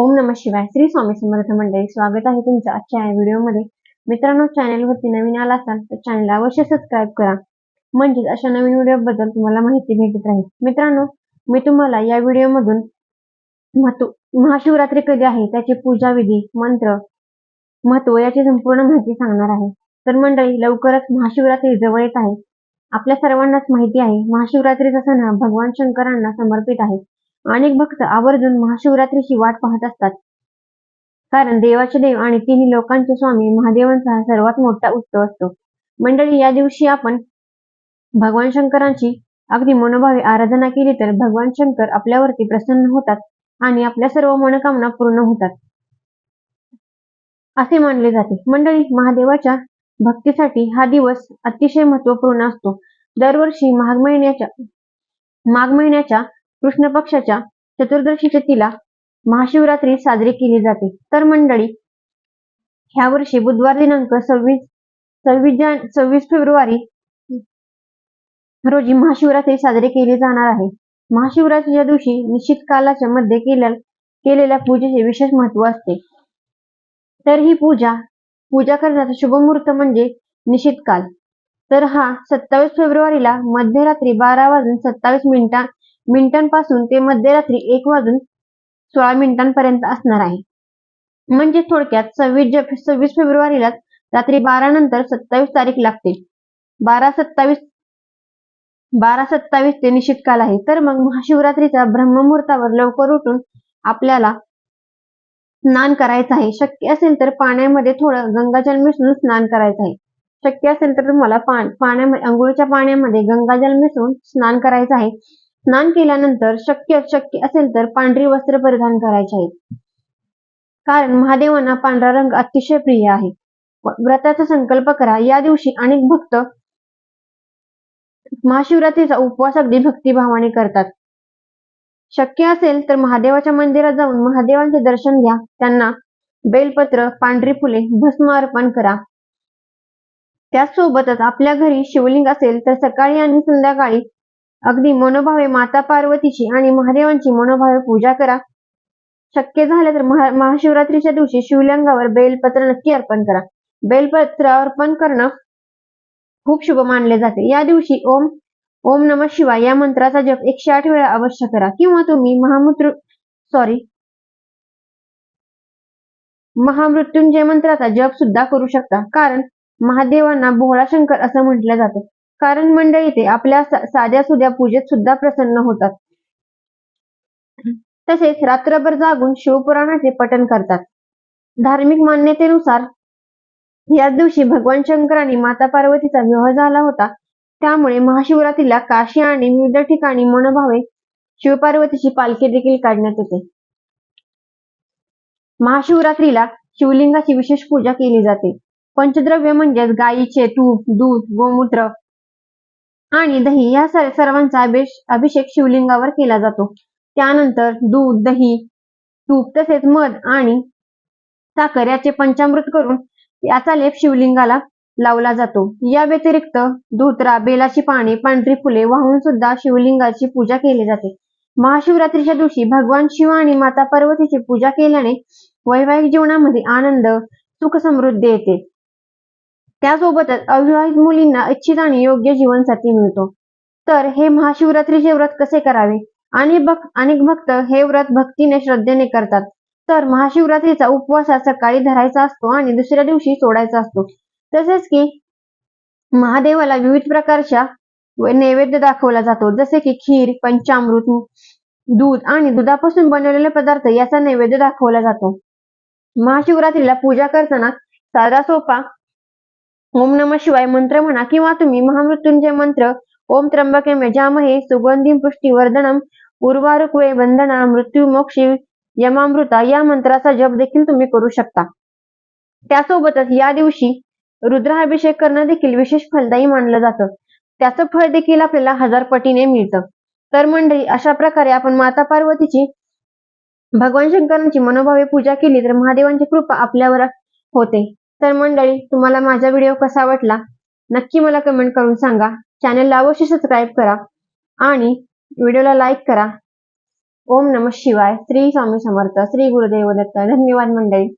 ओम नम शिवाय. श्री स्वामी समर्थ मंडळी स्वागत आहे तुमचं आजच्या या व्हिडिओमध्ये. मित्रांनो चॅनलवरती नवीन आला असाल तर चॅनलला अवश्य सबस्क्राईब करा. म्हणजेच अशा नवीन व्हिडिओ बद्दल तुम्हाला माहिती भेटत राहील. मित्रांनो मी तुम्हाला या व्हिडिओमधून महाशिवरात्री कधी आहे त्याची पूजा विधी मंत्र महत्त्व याची संपूर्ण माहिती सांगणार आहे. तर मंडळी लवकरच महाशिवरात्री जवळ येत आहे. आपल्या सर्वांनाच माहिती आहे महाशिवरात्रीचा सण हा भगवान शंकरांना समर्पित आहे. अनेक भक्त आवर्जून महाशिवरात्रीची वाट पाहत असतात. कारण देवाचे देव आणि तिन्ही लोकांचे स्वामी महादेवांचा हा सर्वात मोठा उत्सव असतो. मंडळी या दिवशी आपण भगवान शंकरांची अगदी मनोभावी आराधना केली तर भगवान शंकर आपल्यावरती प्रसन्न होतात आणि आपल्या सर्व मनोकामना पूर्ण होतात. असे मानले जाते. मंडळी महादेवाच्या भक्तीसाठी हा दिवस अतिशय महत्त्वपूर्ण असतो. दरवर्षी माघ महिन्याच्या माघ महिन्याच्या कृष्ण पक्षाच्या चतुर्दशी तिथीला महाशिवरात्री साजरी केली जाते. तर मंडळी ह्या वर्षी बुधवार दिनांक सव्वीस सव्वीस जान सव्वीस फेब्रुवारी रोजी महाशिवरात्री साजरी केली जाणार आहे. महाशिवरात्रीच्या दिवशी निश्चित कालाच्या मध्ये केल्या केलेल्या पूजेचे विशेष महत्त्व असते. तर ही पूजा पूजा करण्याचा शुभ मुहूर्त म्हणजे निश्चित काल. तर हा सत्तावीस फेब्रुवारीला मध्यरात्री बारा वाजून सत्तावीस मिनिटां मिनिटांपासून ते मध्यरात्री एक वाजून सोळा मिनिटांपर्यंत असणार आहे. म्हणजे थोडक्यात सव्वीस सव्वीस फेब्रुवारीला रात्री बारा नंतर सत्तावीस तारीख लागते. बारा सत्तावीस बारा सत्तावीस ते निश्चित काल आहे. तर मग महाशिवरात्रीच्या ब्रह्ममुहूर्तावर लवकर उठून आपल्याला स्नान करायचं आहे. शक्य असेल तर पाण्यामध्ये थोडं गंगाजल मिसळून स्नान करायचं आहे. शक्य असेल तर तुम्हाला पाण्यामध्ये अंघोळीच्या पाण्यामध्ये गंगाजल मिसळून स्नान करायचं आहे. स्नान केल्यानंतर शक्य शक्य असेल तर पांढरी वस्त्र परिधान करायचे आहेत कारण महादेवांना पांढरा रंग अतिशय प्रिय आहे. व्रताचा संकल्प करा. या दिवशी अनेक भक्त महाशिवरात्रीचा उपवास अगदी भक्तिभावाने करतात. शक्य असेल तर महादेवाच्या मंदिरात जाऊन महादेवांचे दर्शन घ्या. त्यांना बेलपत्र पांढरी फुले भस्म अर्पण करा. त्याचसोबतच आपल्या घरी शिवलिंग असेल तर सकाळी आणि संध्याकाळी अगदी मनोभावे माता पार्वतीची आणि महादेवांची मनोभावे पूजा करा. शक्य झालं तर महाशिवरात्रीच्या दिवशी शिवलिंगावर बेलपत्र नक्की अर्पण करा. बेलपत्र अर्पण करणं खूप शुभ मानले जाते. या दिवशी ओम ओम नम शिवाय या मंत्राचा जप एकशे आठ वेळा अवश्य करा. किंवा तुम्ही महामृत्यू सॉरी महामृत्युंजय मंत्राचा जप सुद्धा करू शकता. कारण महादेवांना भोळा शंकर असं म्हटलं जातं. कारण मंडळी ते आपल्या साध्या सुध्या पूजेत सुद्धा प्रसन्न होतात. तसेच रात्रभर जागून शिवपुराणाचे पठन करतात. धार्मिक मान्यतेनुसार याच दिवशी भगवान शंकरांनी माता पार्वतीचा विवाह झाला होता. त्यामुळे महाशिवरात्रीला काशी आणि विविध ठिकाणी मनोभावे शिवपार्वतीची पालखी देखील काढण्यात येते. महाशिवरात्रीला शिवलिंगाची विशेष पूजा केली जाते. पंचद्रव्य म्हणजेच गायीचे तूप दूध गोमूत्र आणि दही या सर्वांचा अभिषेक शिवलिंगावर केला जातो. त्यानंतर दूध दही तूप तसेच मध आणि साखर याचे पंचामृत करून याचा लेप शिवलिंगाला लावला जातो. या व्यतिरिक्त धोत्रा बेलाची पाने पांढरी फुले वाहून सुद्धा शिवलिंगाची पूजा केली जाते. महाशिवरात्रीच्या दिवशी भगवान शिव आणि माता पार्वतीची पूजा केल्याने वैवाहिक जीवनामध्ये आनंद सुख समृद्धी येते. त्यासोबतच अविवाहित मुलींना इच्छित आणि योग्य जीवनसाथी मिळतो. तर हे महाशिवरात्रीचे व्रत कसे करावे? आणि भक्त अनेक भक्त हे व्रत भक्तीने श्रद्धेने करतात. तर महाशिवरात्रीचा उपवास सकाळी धरायचा असतो आणि दुसऱ्या दिवशी सोडायचा असतो. तसेच की महादेवाला विविध प्रकारच्या नैवेद्य दाखवला जातो. जसे की खीर पंचामृत दूध आणि दुधापासून बनवलेले पदार्थ याचा नैवेद्य दाखवला जातो. महाशिवरात्रीला पूजा करताना साधा सोपा ओम नम शिवाय मंत्र म्हणा किंवा तुम्ही महामृत्युंजय मंत्र ओम त्र्यंबके मेजामहे सुगंधी पुष्टीवर्धनम वर्धनम वंदना मृत्यू मोक्षी यमामृता या मंत्राचा जप देखील तुम्ही करू शकता. त्यासोबतच या दिवशी रुद्राभिषेक करणं देखील विशेष फलदायी मानलं जातं. त्याचं फळ देखील आपल्याला हजार पटीने मिळतं. तर मंडळी अशा प्रकारे आपण माता पार्वतीची भगवान शंकरांची मनोभावे पूजा केली तर महादेवांची कृपा आपल्यावर होते. तर मंडळी तुम्हाला माझा व्हिडिओ कसा वाटला? नक्की मला कमेंट करून सांगा. चॅनलला अवश्य सबस्क्राईब करा आणि व्हिडिओला लाईक करा. ओम नम शिवाय. श्री स्वामी समर्थ. श्री गुरुदेव दत्त. धन्यवाद मंडळी.